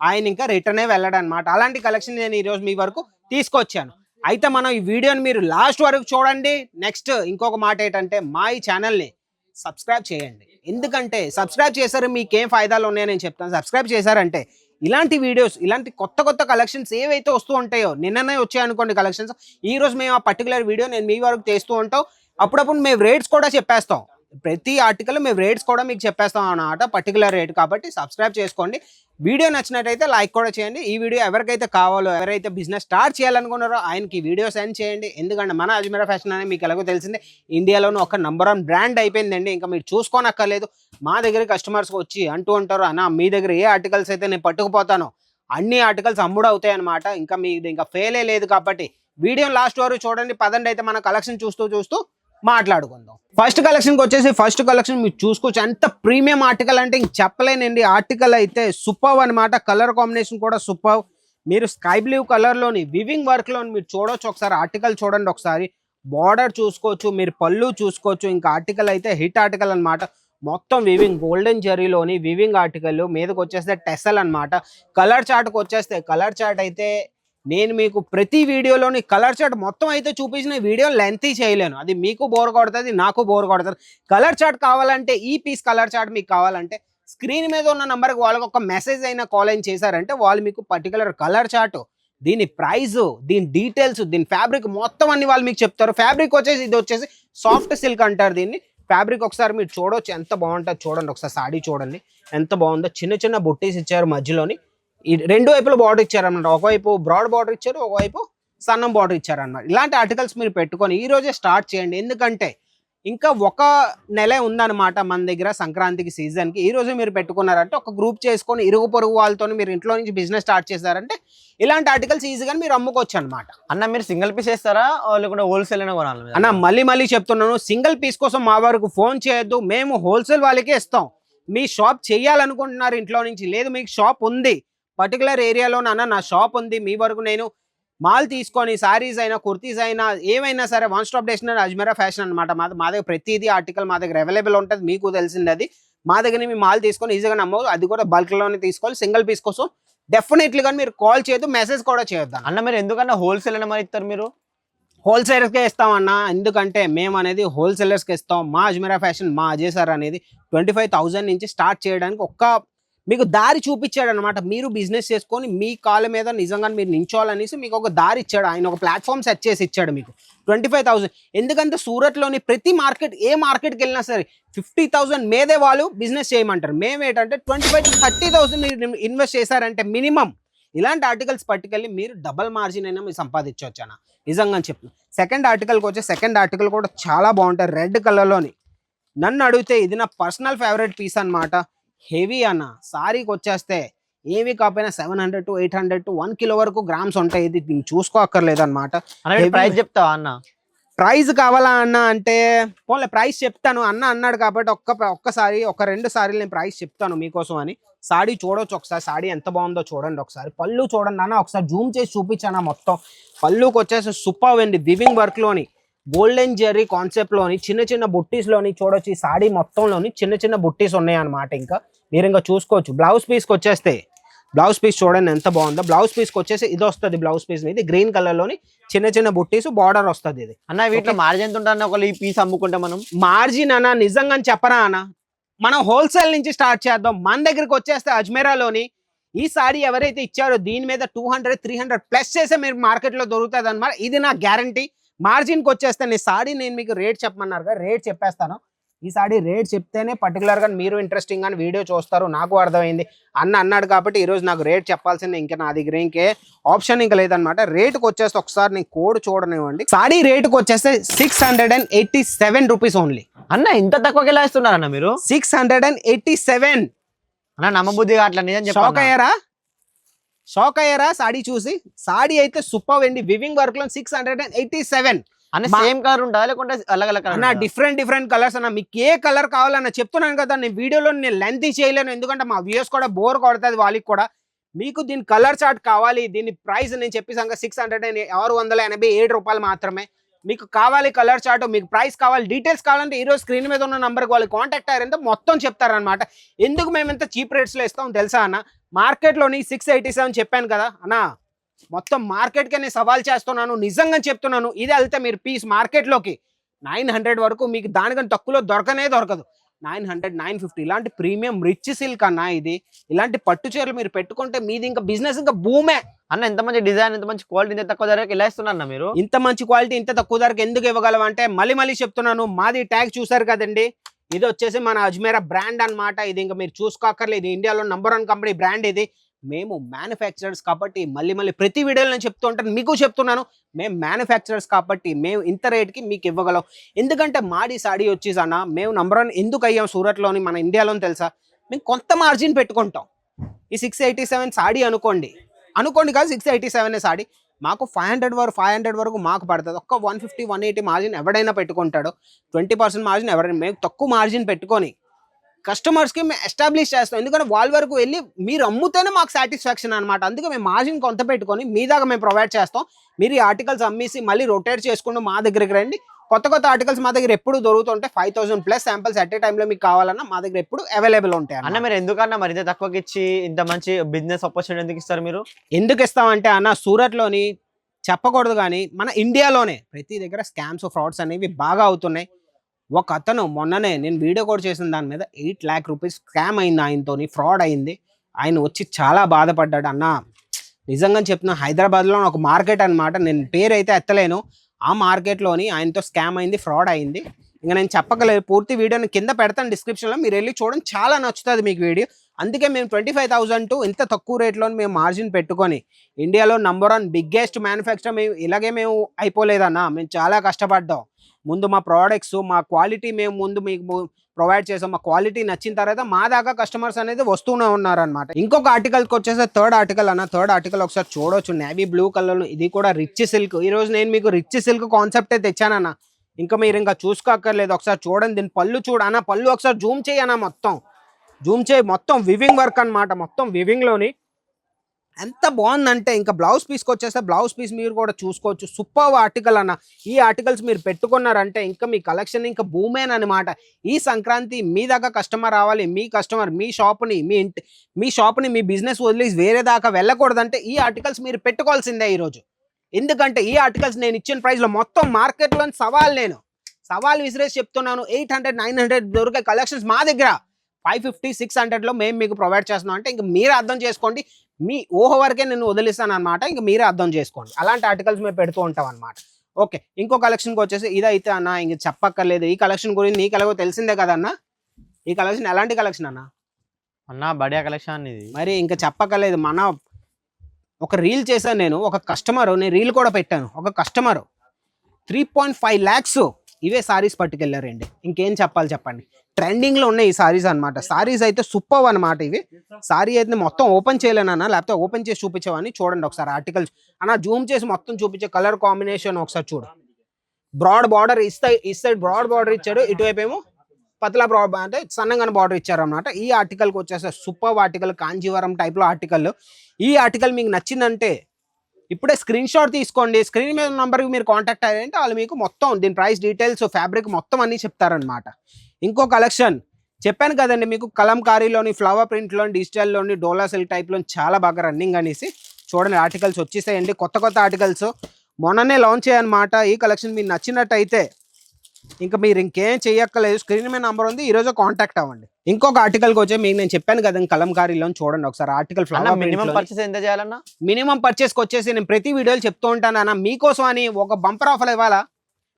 ఆయన ఇంకా రిటర్నే వెళ్ళడం అనమాట అలాంటి కలెక్షన్ నేను ఈరోజు మీ వరకు తీసుకొచ్చాను. అయితే మనం ఈ వీడియోని మీరు లాస్ట్ వరకు చూడండి. నెక్స్ట్ ఇంకొక మాట ఏంటంటే మా ఈ ఛానల్ని సబ్స్క్రైబ్ చేయండి. ఎందుకంటే సబ్స్క్రైబ్ చేశారు మీకు ఏం ఫాయిదాలు నేను చెప్తాను. సబ్స్క్రైబ్ చేశారంటే ఇలాంటి వీడియోస్ ఇలాంటి కొత్త కొత్త కలెక్షన్స్ ఏవైతే వస్తూ ఉంటాయో నిన్ననే వచ్చాయనుకోండి కలెక్షన్స్ ఈ రోజు మేము ఆ పర్టికులర్ వీడియో నేను మీ వరకు చేస్తూ ఉంటాం. అప్పుడప్పుడు మేము రేట్స్ కూడా చెప్పేస్తాం. ప్రతి ఆర్టికల్ మేము రేట్స్ కూడా మీకు చెప్పేస్తాం అన్నమాట పర్టికులర్ రేట్ కాబట్టి సబ్స్క్రైబ్ చేసుకోండి. వీడియో నచ్చినట్టయితే లైక్ కూడా చేయండి. ఈ వీడియో ఎవరికైతే కావాలో ఎవరైతే బిజినెస్ స్టార్ట్ చేయాలనుకున్నారో ఆయనకి వీడియో సెండ్ చేయండి. ఎందుకంటే మన అజ్మీరా ఫ్యాషన్ అనేది మీకు ఎలాగో తెలిసిందే ఇండియాలోనే ఒక నంబర్ వన్ బ్రాండ్ అయిపోయిందండి. ఇంకా మీరు చూసుకోనక్కర్లేదు. మా దగ్గర కస్టమర్స్ వచ్చి అంటూ ఉంటారు అన్న మీ దగ్గర ఏ ఆర్టికల్స్ అయితే నేను పట్టుకుపోతానో అన్ని ఆర్టికల్స్ అమ్ముడు అవుతాయి అనమాట ఇంకా మీది ఇంకా ఫెయిలే లేదు కాబట్టి వీడియో లాస్ట్ వరకు చూడండి. పదండి అయితే మన కలెక్షన్ చూస్తూ చూస్తూ మాట్లాడుకుందాం. ఫస్ట్ కలెక్షన్కి వచ్చేసి ఫస్ట్ కలెక్షన్ మీరు చూసుకోవచ్చు. ఎంత ప్రీమియం ఆర్టికల్ అంటే ఇంక చెప్పలేనండి. ఆర్టికల్ అయితే సూపర్ అనమాట కలర్ కాంబినేషన్ కూడా సూపర్ మీరు స్కై బ్లూ కలర్లోని వివింగ్ వర్క్లోని మీరు చూడొచ్చు ఒకసారి. ఆర్టికల్ చూడండి ఒకసారి. బార్డర్ చూసుకోవచ్చు. మీరు పళ్ళు చూసుకోవచ్చు. ఇంకా ఆర్టికల్ అయితే హిట్ ఆర్టికల్ అనమాట మొత్తం వివింగ్ గోల్డెన్ జరీలోని వివింగ్ ఆర్టికల్ మీదకి వచ్చేస్తే టెసల్ అనమాట కలర్ చార్ట్కి వచ్చేస్తే కలర్ చార్ట్ అయితే నేను మీకు ప్రతి వీడియోలోని కలర్ చార్ట్ మొత్తం అయితే చూపించిన వీడియో లెంత్ చేయలేను. అది మీకు బోర్ కొడుతుంది నాకు బోర్ కొడుతుంది. కలర్ చార్ట్ కావాలంటే ఈ పీస్ కలర్ చార్ట్ మీకు కావాలంటే స్క్రీన్ మీద ఉన్న నెంబర్కి వాళ్ళకి ఒక మెసేజ్ అయినా కాల్ అయిన చేశారంటే వాళ్ళు మీకు పర్టికులర్ కలర్ చార్ట్ దీని ప్రైస్ దీని డీటెయిల్స్ దీని ఫ్యాబ్రిక్ మొత్తం అన్ని వాళ్ళు మీకు చెప్తారు. ఫ్యాబ్రిక్ వచ్చేసి ఇది వచ్చేసి సాఫ్ట్ సిల్క్ అంటారు దీన్ని. ఫ్యాబ్రిక్ ఒకసారి మీరు చూడొచ్చు ఎంత బాగుంటుంది చూడండి. ఒకసారి సాడీ చూడండి ఎంత బాగుందో. చిన్న చిన్న బుట్టీస్ ఇచ్చారు మధ్యలోని. ఈ రెండు వైపుల బార్డర్ ఇచ్చారన్నమాట. ఒకవైపు బ్రాడ్ బార్డర్ ఇచ్చారు ఒకవైపు సన్నం బార్డర్ ఇచ్చారన్నమాట. ఇలాంటి ఆర్టికల్స్ మీరు పెట్టుకొని ఈ రోజే స్టార్ట్ చేయండి. ఎందుకంటే ఇంకా ఒక నెలే ఉందన్నమాట మన దగ్గర సంక్రాంతికి సీజన్కి ఈ రోజు మీరు పెట్టుకున్నారంటే ఒక గ్రూప్ చేసుకొని ఇరుగు పొరుగు వాళ్ళతో మీరు ఇంట్లో నుంచి బిజినెస్ స్టార్ట్ చేశారంటే ఇలాంటి ఆర్టికల్స్ ఈజీగా మీరు అమ్ముకోవచ్చు అనమాట అన్న మీరు సింగిల్ పీస్ వేస్తారా? లేకుంటే హోల్సేల్ అయినా కొనాలి? అన్న మళ్ళీ మళ్ళీ చెప్తున్నాను. సింగిల్ పీస్ కోసం మా వరకు ఫోన్ చేయొద్దు. మేము హోల్సేల్ వాళ్ళకే ఇస్తాం. మీ షాప్ చేయాలనుకుంటున్నారు ఇంట్లో నుంచి. లేదు మీకు షాప్ ఉంది. పర్టికులర్ ఏరియాలో అన్న నా షాప్ ఉంది మీ వరకు నేను మాల్ తీసుకొని సారీస్ అయినా కుర్తీస్ అయినా ఏమైనా సరే one stop destination Ajmera fashion అనమాట మా మా దగ్గర ప్రతిదీ ఆర్టికల్ మా దగ్గర అవైలబుల్ ఉంటుంది మీకు తెలిసింది అది. మా దగ్గర మీ మాల్ తీసుకొని ఈజీగా నమ్మవు అది కూడా బల్క్లోనే తీసుకోవాలి సింగిల్ పీస్ కోసం డెఫినెట్లీ కానీ మీరు కాల్ చేయొద్దు మెసేజ్ కూడా చేయొద్దు. అన్న. మీరు ఎందుకన్నా హోల్సేల్ అయినా మరి ఇస్తారు మీరు? హోల్సేలర్స్కే ఇస్తామన్నా ఎందుకంటే మేము అనేది హోల్సేలర్స్కి ఇస్తాం. మా అజ్మీరా ఫ్యాషన్ మా అజయ్ సార్ అనేది ట్వంటీ ఫైవ్ థౌజండ్ నుంచి స్టార్ట్ చేయడానికి ఒక్క మీకు దారి చూపించాడు అనమాట మీరు బిజినెస్ చేసుకొని మీ కాళ్ళ మీద నిజంగా మీరు నించోవాలనేసి మీకు ఒక దారి ఇచ్చాడు. ఆయన ఒక ప్లాట్ఫామ్ సెట్ చేసి ఇచ్చాడు మీకు. ట్వంటీ ఫైవ్ థౌసండ్ ఎందుకంటే సూరత్లోని ప్రతి మార్కెట్ ఏ మార్కెట్కి వెళ్ళినా సరే ఫిఫ్టీ థౌసండ్ మీదే వాళ్ళు బిజినెస్ చేయమంటారు. మేము ఏంటంటే ట్వంటీ ఫైవ్ థర్టీ థౌసండ్ మీరు ఇన్వెస్ట్ చేశారంటే మినిమం ఇలాంటి ఆర్టికల్స్ పట్టుకెళ్ళి మీరు డబల్ మార్జిన్ అయినా మీరు సంపాదించవచ్చు అన్న నిజంగా చెప్తాను సెకండ్ ఆర్టికల్కి వచ్చే సెకండ్ ఆర్టికల్ కూడా చాలా బాగుంటుంది రెడ్ కలర్లోని నన్ను అడిగితే ఇది నా పర్సనల్ ఫేవరెట్ పీస్ అనమాట హెవీ అన్న. సారీకి వచ్చేస్తే ఏవి కాకపోయినా seven hundred to eight hundred to one kilo వరకు గ్రామ్స్ ఉంటాయి. ఇది దీన్ని చూసుకోక్కర్లేదు అనమాట ప్రైస్ చెప్తావా అన్న? ప్రైస్ కావాలా అన్న అంటే పోలే ప్రైస్ చెప్తాను. అన్న అన్నాడు కాబట్టి ఒక్క ఒక్కసారి ఒక రెండు సార్లు నేను ప్రైస్ చెప్తాను మీకోసం అని. సాడీ చూడొచ్చు ఒకసారి. సాడీ ఎంత బాగుందో చూడండి ఒకసారి. పళ్ళు చూడండి అన్న ఒకసారి జూమ్ చేసి చూపించాను మొత్తం. పళ్ళుకి వచ్చేసి సూపర్ అండి వివింగ్ వర్క్లోని. గోల్డెన్ జెర్రీ కాన్సెప్ట్లోని చిన్న చిన్న బుట్టీస్లోని చూడొచ్చు ఈ సాడీ మొత్తంలోని చిన్న చిన్న బుట్టీస్ ఉన్నాయి అన్నమాట ఇంకా. మీరు ఇంకా చూసుకోవచ్చు. బ్లౌజ్ పీస్కి వచ్చేస్తే బ్లౌజ్ పీస్ చూడండి ఎంత బాగుందో. బ్లౌజ్ పీస్కి వచ్చేసి ఇది వస్తుంది బ్లౌజ్ పీస్ ఇది గ్రీన్ కలర్లోని చిన్న చిన్న బుట్టీస్ బార్డర్ వస్తుంది ఇది. అన్న వీటిలో మార్జిన్ ఉంటుంది ఒకళ్ళు ఈ పీస్ అమ్ముకుంటే మనం? మార్జిన్ అన్న నిజంగా చెప్పరా అన్న? మనం హోల్సేల్ నుంచి స్టార్ట్ చేద్దాం. మన దగ్గరికి వచ్చేస్తే అజ్మీరాలోని ఈ సారీ ఎవరైతే ఇచ్చారో దీని మీద two hundred three hundred plus చేసే మీరు మార్కెట్లో దొరుకుతుంది అనమాట ఇది నా గ్యారంటీ మార్జిన్కి వచ్చేస్తే నీ సాడీ నేను మీకు రేట్ చెప్పమన్నారు కదా రేట్ చెప్పేస్తాను. ఈ సాడీ రేట్ చెప్తేనే పర్టికులర్గా మీరు ఇంట్రెస్టింగ్ అని వీడియో చూస్తారు నాకు అర్థమైంది. అన్న అన్నాడు కాబట్టి ఈరోజు నాకు రేట్ చెప్పాల్సింది ఇంకా నా దగ్గర ఇంకే ఆప్షన్ ఇంకా లేదనమాట రేటుకి వచ్చేస్తే ఒకసారి నేను కోడ్ చూడనివ్వండి. సాడీ రేటుకి వచ్చేస్తే six hundred and eighty seven rupees only అన్న ఇంత తక్కువకి ఎలా ఇస్తున్నారు అన్న మీరు? Six hundred and eighty seven అన్న నమ్మబుద్ధిగా అట్లా నిజం అయ్యారా? షాక్ అయ్యారా? సాడీ చూసి. సాడీ అయితే సూపర్ అండి. వివింగ్ వర్క్లో six hundred and eighty seven అన్న మా- సేమ్ కలర్ ఉంటుందా లేకుంటే అలగ్ అలగ్ అన్న డిఫరెంట్ డిఫరెంట్ కలర్స్ అన్న. మీకు ఏ కలర్ కావాలన్న చెప్తున్నాను కదా. నేను వీడియోలో నేను లెంత్ చేయలేను. ఎందుకంటే మా వ్యూస్ కూడా బోర్ కొడుతుంది వాళ్ళకి కూడా. మీకు దీని కలర్ చార్ట్ కావాలి. దీని ప్రైస్ నేను చెప్పేసాక సిక్స్ హండ్రెడ్ అండ్ ఆరు వందల ఎనభై ఏడు రూపాయలు మాత్రమే. మీకు కావాలి కలర్ చార్ట్ మీకు ప్రైస్ కావాలి డీటెయిల్స్ కావాలంటే ఈరోజు స్క్రీన్ మీద ఉన్న నెంబర్కి వాళ్ళు కాంటాక్ట్ అయ్యారంటే మొత్తం చెప్తారనమాట ఎందుకు మేము ఇంత చీప్ రేట్స్లో ఇస్తాం తెలుసా అన్న? మార్కెట్లోని సిక్స్ ఎయిటీ సెవెన్ చెప్పాను కదా అన్నా మొత్తం మార్కెట్కే నేను సవాల్ చేస్తున్నాను నిజంగా చెప్తున్నాను. ఇది వెళ్తే మీరు పీస్ మార్కెట్లోకి. నైన్ హండ్రెడ్ వరకు మీకు దానికన్నా తక్కువలో దొరకనే దొరకదు. Nine hundred nine fifty. ఇలాంటి ప్రీమియం రిచ్ సిల్క్ అన్న ఇది ఇలాంటి పట్టు చీరలు మీరు పెట్టుకుంటే మీది ఇంకా బిజినెస్ ఇంకా భూమే అన్న ఎంత మంచి డిజైన్ ఎంత మంచి క్వాలిటీ ఇంత తక్కువ ధరకి ఎలా ఇస్తున్నారు అన్న మీరు? ఇంత మంచి క్వాలిటీ ఇంత తక్కువ ధరకు ఎందుకు ఇవ్వగలం అంటే మళ్ళీ మళ్ళీ చెప్తున్నాను మాది ట్యాగ్ చూసారు కదండి. ఇది వచ్చేసి మన అజ్మీరా బ్రాండ్ అన్నమాట. ఇది ఇంకా మీరు చూసుకోక్కర్లేదు. ఇండియాలో నంబర్ వన్ కంపెనీ బ్రాండ్ ఇది. మేము మ్యానుఫ్యాక్చరర్స్ కాబట్టి మళ్ళీ మళ్ళీ ప్రతి వీడియోలో నేను చెప్తూ ఉంటాను మీకు చెప్తున్నాను మేము మ్యానుఫ్యాక్చరర్స్ కాబట్టి మేము ఇంత రేట్కి మీకు ఇవ్వగలం. ఎందుకంటే మాడి సాడీ వచ్చేసి అన్న మేము నంబర్ వన్ ఎందుకు అయ్యాం సూరత్లోని మన ఇండియాలోని తెలుసా? మేము కొంత మార్జిన్ పెట్టుకుంటాం. ఈ సిక్స్ ఎయిటీ సెవెన్ సాడీ అనుకోండి అనుకోండి కాదు సిక్స్ ఎయిటీ సెవెన్ సాడీ. మాకు ఫైవ్ హండ్రెడ్ వరకు ఫైవ్ హండ్రెడ్ వరకు మాకు పడుతుంది. ఒక్క one fifty one eighty margin ఎవడైనా పెట్టుకుంటాడు. ట్వంటీ పర్సెంట్ మార్జిన్ ఎవరైనా మేము తక్కువ మార్జిన్ పెట్టుకొని కస్టమర్స్కి మేము ఎస్టాబ్లిష్ చేస్తాం. ఎందుకంటే వాళ్ళ వరకు వెళ్ళి మీరు అమ్ముతేనే మాకు సాటిస్ఫాక్షన్ అనమాట అందుకే మేము మార్జిన్ కొంత పెట్టుకొని మీ దాకా మేము ప్రొవైడ్ చేస్తాం. మీరు ఈ ఆర్టికల్స్ అమ్మేసి మళ్ళీ రొటేట్ చేసుకుంటూ మా దగ్గరికి రండి. కొత్త కొత్త ఆర్టికల్స్ మా దగ్గర ఎప్పుడు దొరుకుతుంటాయి five thousand plus samples at a టైంలో మీకు కావాలన్నా మా దగ్గర ఎప్పుడు అవైలబుల్ ఉంటాయి అన్న మీరు ఎందుకన్నా మరి ఇంత తక్కువకి ఇచ్చి ఇంత మంచి బిజినెస్ ఆపర్చునిటీ ఎందుకు ఇస్తారు మీరు? ఎందుకు ఇస్తామంటే అన్న సూరత్లోని చెప్పకూడదు కానీ మన ఇండియాలోనే ప్రతి దగ్గర స్కామ్స్ ఫ్రాడ్స్ అనేవి బాగా అవుతున్నాయి. ఒక అతను మొన్ననే నేను వీడియో కూడా చేసిన దాని మీద ఎయిట్ ల్యాక్ రూపీస్ స్కామ్ అయింది ఆయనతో ఫ్రాడ్ అయింది. ఆయన వచ్చి చాలా బాధపడ్డాడు. అన్న నిజంగా చెప్తున్నా హైదరాబాద్లో ఒక మార్కెట్ అన్నమాట. నేను పేరు అయితే ఎత్తలేను. ఆ మార్కెట్లోని ఆయనతో స్కామ్ అయింది ఫ్రాడ్ అయింది. ఇంకా నేను చెప్పగలేదు పూర్తి వీడియోని కింద పెడతాను డిస్క్రిప్షన్లో. మీరు వెళ్ళి చూడండి. చాలా నచ్చుతుంది మీకు వీడియో. అందుకే మేము ట్వంటీ ఫైవ్ థౌసండ్ టు ఇంత తక్కువ రేట్లో మేము మార్జిన్ పెట్టుకొని ఇండియాలో నంబర్ వన్ బిగ్గెస్ట్ మ్యానుఫ్యాక్చర్ మేము ఇలాగే మేము అయిపోలేదన్నా. మేము చాలా కష్టపడ్డాం. ముందు మా ప్రోడక్ట్స్ మా క్వాలిటీ మేము ముందు మీకు ప్రొవైడ్ చేసాం. మా క్వాలిటీ నచ్చిన తర్వాత మా దాకా కస్టమర్స్ అనేది వస్తూనే ఉన్నారనమాట ఇంకొక ఆర్టికల్కి వచ్చేసి థర్డ్ ఆర్టికల్ అన్న. థర్డ్ ఆర్టికల్ ఒకసారి చూడొచ్చు. నేవీ బ్లూ కలర్ ఇది కూడా రిచ్ సిల్క్ ఈరోజు నేను మీకు రిచ్ సిల్క్ కాన్సెప్టే తెచ్చానన్న. ఇంకా మీరు ఇంకా చూసుకోక్కర్లేదు. ఒకసారి చూడండి. దీని పళ్ళు చూడు. అన్న పళ్ళు ఒకసారి జూమ్ చేయనా మొత్తం. జూమ్ చేయి. మొత్తం వివింగ్ వర్క్ అనమాట మొత్తం వివింగ్లోని ఎంత బాగుందంటే ఇంకా బ్లౌజ్ పీస్కి వచ్చేస్తే బ్లౌజ్ పీస్ మీరు కూడా చూసుకోవచ్చు. సూపర్ ఆర్టికల్ అన్న. ఈ ఆర్టికల్స్ మీరు పెట్టుకున్నారంటే ఇంకా మీ కలెక్షన్ ఇంకా భూమేన్ అనమాట ఈ సంక్రాంతి మీ దాకా కస్టమర్ రావాలి మీ కస్టమర్ మీ షాప్ని మీ ఇంటి మీ షాప్ని మీ బిజినెస్ వదిలేసి వేరే దాకా వెళ్ళకూడదంటే ఈ ఆర్టికల్స్ మీరు పెట్టుకోవాల్సిందే ఈరోజు. ఎందుకంటే ఈ ఆర్టికల్స్ నేను ఇచ్చిన ప్రైస్లో మొత్తం మార్కెట్లోని సవాల్ నేను. సవాల్ విసిరేసి చెప్తున్నాను. ఎయిట్ హండ్రెడ్ నైన్ హండ్రెడ్ దొరికే కలెక్షన్స్ మా దగ్గర. ఫైవ్ ఫిఫ్టీ సిక్స్ హండ్రెడ్లో మేము మీకు ప్రొవైడ్ చేస్తున్నాం అంటే ఇంకా మీరు అర్థం చేసుకోండి. మీ ఊహ వరకే నేను వదిలిస్తాను అనమాట ఇంకా మీరే అర్థం చేసుకోండి. అలాంటి ఆర్టికల్స్ మేము పెడుతూ ఉంటాం అనమాట ఓకే ఇంకో కలెక్షన్కి వచ్చేసి ఇదైతే అన్న ఇంక చెప్పక్కర్లేదు. ఈ కలెక్షన్ గురించి నీకు ఎలాగో తెలిసిందే కదా అన్న? ఈ కలెక్షన్ ఎలాంటి కలెక్షన్ అన్న? అన్న బడియా కలెక్షన్ ఇది. మరి ఇంకా చెప్పక్కర్లేదు. మన ఒక రీల్ చేశాను నేను ఒక కస్టమర్ నేను రీల్ కూడా పెట్టాను ఒక customer three point five lakhs ఇవే సారీస్ పట్టుకెళ్ళారండి. ఇంకేం చెప్పాలి చెప్పండి. ట్రెండింగ్లో ఉన్నాయి ఈ సారీస్ అనమాట సారీస్ అయితే సూపర్ అనమాట ఇవి. సారీ అయితే మొత్తం ఓపెన్ చేయలేనన్నా లేకపోతే ఓపెన్ చేసి చూపించావని చూడండి ఒకసారి ఆర్టికల్స్ అన్న జూమ్ చేసి మొత్తం చూపించే కలర్ కాంబినేషన్ ఒకసారి చూడు. బ్రాడ్ బార్డర్ ఇస్తా ఇస్ సైడ్ బ్రాడ్ బార్డర్ ఇచ్చాడు ఇటువైపు ఏమో పతలా బ్రాడ్ అంటే సన్నగానే బార్డర్ ఇచ్చారనమాట ఈ ఆర్టికల్కి వచ్చేసి సూపర్ ఆర్టికల్ కాంజీవరం టైప్లో ఆర్టికల్ ఈ ఆర్టికల్ మీకు నచ్చిందంటే ఇప్పుడే స్క్రీన్ షాట్ తీసుకోండి. స్క్రీన్ మీద నంబర్కి మీరు కాంటాక్ట్ అయ్యారంటే వాళ్ళు మీకు మొత్తం దీని ప్రైస్ డీటెయిల్స్ ఫ్యాబ్రిక్ మొత్తం అన్నీ చెప్తారనమాట ఇంకో కలెక్షన్ చెప్పాను కదండి మీకు కలంకారీలోని ఫ్లవర్ ప్రింట్లోని డిజిటల్లోని డోలా సిల్క్ టైప్లోని చాలా బాగా రన్నింగ్ అనేసి. చూడండి ఆర్టికల్స్ వచ్చేసాయండి. కొత్త కొత్త ఆర్టికల్స్ మొన్ననే లాంచ్ అయ్యనమాట ఈ కలెక్షన్ మీకు నచ్చినట్టయితే ఇంకా మీరు ఇంకేం చెయ్యక్కలేదు స్క్రీన్ మీద నంబర్ ఉంది. ఈ రోజు కాంటాక్ట్ అవ్వండి. ఇంకొక ఆర్టికల్కి వచ్చే మీకు నేను చెప్పాను కదా కలంకారీలో చూడండి ఒకసారి. ఆర్టికల్ మినిమం పర్చేస్ ఎంత చేయాలన్నా? మినిమం పర్చేస్కి వచ్చేసి నేను ప్రతి వీడియోలు చెప్తూ ఉంటాను అన్న మీకోసం అని ఒక బంపర్ ఆఫర్ ఇవ్వాలా?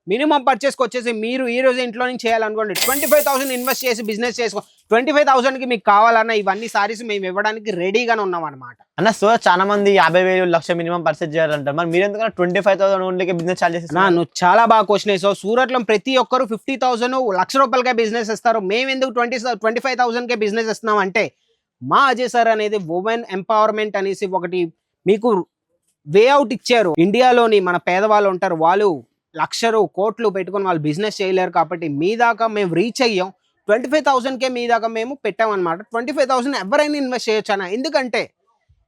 మినిమం పర్చేస్కి వచ్చేసి మీరు ఈ రోజు ఇంట్లో నుంచి చేయాలనుకోండి ట్వంటీ ఫైవ్ థౌసండ్ ఇన్వెస్ట్ చేసి బిజినెస్ చేసుకో ట్వంటీ ఫైవ్ థౌసండ్కి మీకు కావాలన్న ఇవన్నీ సారీస్ మేము ఇవ్వడానికి రెడీగానే ఉన్నాం అనమాట అన్న సో చాలా మంది యాభై వేలు లక్ష మినిమం పర్చేస్ చేయాలంటారు. మరి మీరు ఎందుకన్నా ట్వంటీ ఫైవ్ థౌసండ్ ఓన్లీకి బిజినెస్ ఛార్జెస్ నా నువ్వు చాలా బాగా క్వశ్చన్ వేసావు. సూరత్లో ప్రతి ఒక్కరు ఫిఫ్టీ థౌసండ్ లక్ష రూపాయలకే బిజినెస్ ఇస్తారు మేము ఎందుకు ట్వంటీ ట్వంటీ ఫైవ్ థౌసండ్కే బిజినెస్ ఇస్తున్నాం అంటే మా అజయ్ సార్ అనేది ఉమెన్ ఎంపవర్మెంట్ అనేసి ఒకటి మీకు వే అవుట్ ఇచ్చారు. ఇండియాలోని మన పేదవాళ్ళు ఉంటారు వాళ్ళు లక్షలు కోట్లు పెట్టుకొని వాళ్ళు బిజినెస్ చేయలేరు కాబట్టి మీ దాకా మేము రీచ్ అయ్యాం. ట్వంటీ ఫైవ్ థౌసండ్కే మీ దాకా మేము పెట్టామన్నమాట. ట్వంటీ ఫైవ్ థౌసండ్ ఎవరైనా ఇన్వెస్ట్ చేయొచ్చు ఎందుకంటే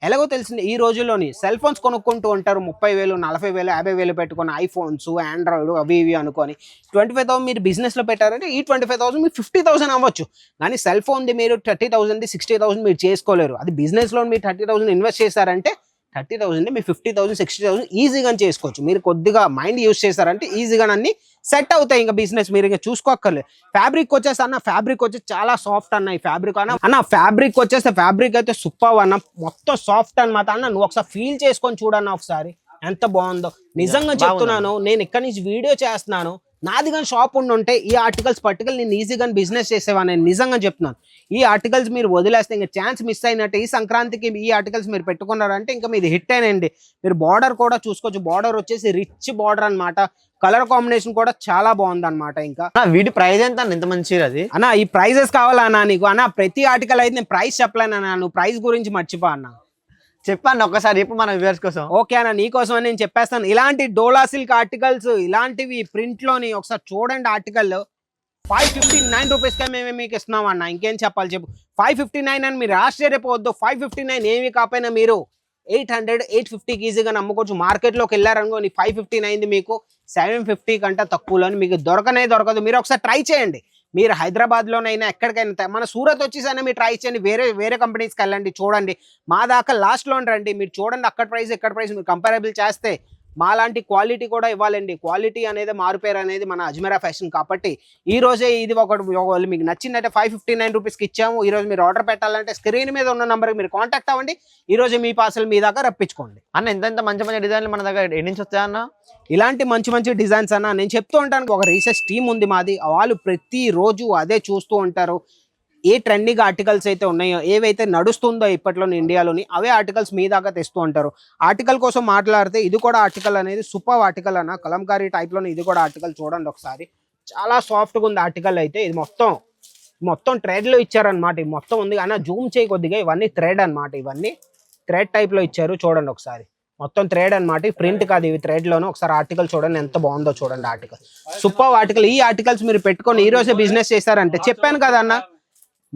ఎలాగో తెలిసింది ఈ రోజుల్లోని సెల్ ఫోన్స్ కొనుక్కుంటూ ఉంటారు. ముప్పై వేలు నలభై వేలు యాభై వేలు పెట్టుకుని ఐఫోన్స్ ఆండ్రాయిడ్ అవి ఇవి అనుకొని. ట్వంటీ ఫైవ్ థౌసండ్ మీరు బిజినెస్లో పెట్టారంటే ఈ ట్వంటీ ఫైవ్ థౌసండ్ మీరు ఫిఫ్టీ థౌసండ్ అవ్వచ్చు. కానీ సెల్ ఫోన్ది మీరు థర్టీ థౌసండ్ది సిక్స్టీ థౌసండ్ మీరు చేసుకోలేరు. అది బిజినెస్లో మీరు థర్టీ థౌసండ్ ఇన్వెస్ట్ చేశారంటే థర్టీ థౌసండ్ మీరు ఫిఫ్టీ థౌసండ్ సిక్స్టీ థౌసండ్ ఈజీగా చేసుకోవచ్చు. మీరు కొద్దిగా మైండ్ యూస్ చేశారంటే ఈజీగా అన్ని సెట్ అవుతాయి. ఇంకా బిజినెస్ మీరు ఇంకా చూసుకోక్కర్లేదు. ఫ్యాబ్రిక్ వచ్చేసి అన్న ఫ్యాబ్రిక్ వచ్చేసి చాలా సాఫ్ట్ అన్న ఈ ఫ్యాబ్రిక్ అన్న. అన్న ఫ్యాబ్రిక్ వచ్చేస్తే ఫ్యాబ్రిక్ అయితే సూపర్ అన్న. మొత్తం సాఫ్ట్ అన్నమాట అన్న. నువ్వు ఒకసారి ఫీల్ చేసుకొని చూడన్న ఒకసారి. ఎంత బాగుందో. నిజంగా. చెప్తున్నాను నేను ఇక్కడి నుంచి వీడియో చేస్తున్నాను. నాది కానీ షాప్ ఉండి ఉంటే ఈ ఆర్టికల్స్ పట్టుకెళ్ళి నేను ఈజీగా బిజినెస్ చేసేవాడిని నేను నిజంగా చెప్తున్నాను. ఈ ఆర్టికల్స్ మీరు వదిలేస్తే ఇంకా ఛాన్స్ మిస్ అయినట్టే ఈ సంక్రాంతికి ఈ ఆర్టికల్స్ మీరు పెట్టుకున్నారంటే ఇంకా మీది హిట్ అయినండి. మీరు బార్డర్ కూడా చూసుకోవచ్చు. బార్డర్ వచ్చేసి రిచ్ బార్డర్ అన్నమాట. కలర్ కాంబినేషన్ కూడా చాలా బాగుంది అనమాట ఇంకా వీటి ప్రైస్ ఎంత ఇంత మంచి అది? అన్న ఈ ప్రైజెస్ కావాలా అన్న నీకు? అన్న ప్రతి ఆర్టికల్ అయితే నేను ప్రైస్ చెప్పలేను అన్న నువ్వు ప్రైస్ గురించి మర్చిపో అన్న. చెప్పాను ఒక్కసారి ఇప్పుడు మన వ్యూవర్స్ కోసం. ఓకే అన్న నీకోసం నేను చెప్పేస్తాను. ఇలాంటి డోలా సిల్క్ ఆర్టికల్స్ ఇలాంటివి ప్రింట్లోని ఒకసారి చూడండి ఆర్టికల్ ఫైవ్ ఫిఫ్టీ నైన్ రూపీస్కే మేము మీకు ఇస్తున్నాం అన్న. ఇంకేం చెప్పాలి చెప్పు. ఫైవ్ ఫిఫ్టీ నైన్ అని మీరు ఆశ్చర్యపోవద్దు. ఫైవ్ ఫిఫ్టీ నైన్ ఏమి కాకపోయినా మీరు ఎయిట్ హండ్రెడ్ ఎయిట్ ఫిఫ్టీకి ఈజీగా నమ్ముకోవచ్చు. మార్కెట్లోకి వెళ్ళారనుకోని ఫైవ్ ఫిఫ్టీ నైన్ది మీకు సెవెన్ ఫిఫ్టీ కంటే తక్కువలో మీకు దొరకనే దొరకదు. మీరు ఒకసారి ట్రై చేయండి. మీరు హైదరాబాద్లోనైనా ఎక్కడికైనా మన సూరత్ వచ్చేసైనా మీరు ట్రై చేయండి. వేరే వేరే కంపెనీస్కి వెళ్ళండి చూడండి. మా దాకా లాస్ట్లో రండి. మీరు చూడండి అక్కడ ప్రైస్ ఎక్కడ ప్రైస్ మీరు కంపారబుల్ చేస్తే మాలాంటి క్వాలిటీ కూడా ఇవ్వాలండి. క్వాలిటీ అనేది మారుపేరు అనేది మన అజ్మీరా ఫ్యాషన్ కాబట్టి ఈ రోజే ఇది ఒకటి ఒకవేళ మీకు నచ్చిందంటే ఫైవ్ ఫిఫ్టీ నైన్ రూపీస్కి ఇచ్చాము. ఈ రోజు మీరు ఆర్డర్ పెట్టాలంటే స్క్రీన్ మీద ఉన్న నెంబర్కి మీరు కాంటాక్ట్ అవ్వండి. ఈ రోజు మీ పార్సల్ మీ దాకా రప్పించుకోండి. అన్న ఎంత మంచి మంచి డిజైన్లు మన దగ్గర ఎన్ని నుంచి ఇలాంటి మంచి మంచి డిజైన్స్ అన్న నేను చెప్తూ ఉంటాను. ఒక రీసెర్చ్ టీం ఉంది మాది. వాళ్ళు ప్రతి రోజు అదే చూస్తూ ఉంటారు. ఏ ట్రెండింగ్ ఆర్టికల్స్ అయితే ఉన్నాయో ఏవైతే నడుస్తుందో ఇప్పట్లోని ఇండియాలోని అవే ఆర్టికల్స్ మీ దాకా తెస్తూ ఉంటారు. ఆర్టికల్ కోసం మాట్లాడితే ఇది కూడా ఆర్టికల్ అనేది సూపర్ ఆర్టికల్ అన్న కలంకారీ టైప్లోనే ఇది కూడా ఆర్టికల్ చూడండి ఒకసారి. చాలా సాఫ్ట్గా ఉంది ఆర్టికల్ అయితే ఇది మొత్తం మొత్తం థ్రెడ్లో ఇచ్చారనమాట ఇది మొత్తం ఉంది. కానీ జూమ్ చేయి కొద్దిగా ఇవన్నీ థ్రెడ్ అనమాట ఇవన్నీ థ్రెడ్ టైప్లో ఇచ్చారు చూడండి ఒకసారి. మొత్తం థ్రెడ్ అనమాట ప్రింట్ కాదు ఇవి థ్రెడ్లోనే ఒకసారి ఆర్టికల్ చూడండి ఎంత బాగుందో చూడండి ఆర్టికల్ సూపర్ ఆర్టికల్ ఈ ఆర్టికల్స్ మీరు పెట్టుకొని ఈ రోజే బిజినెస్ చేశారంటే చెప్పాను కదా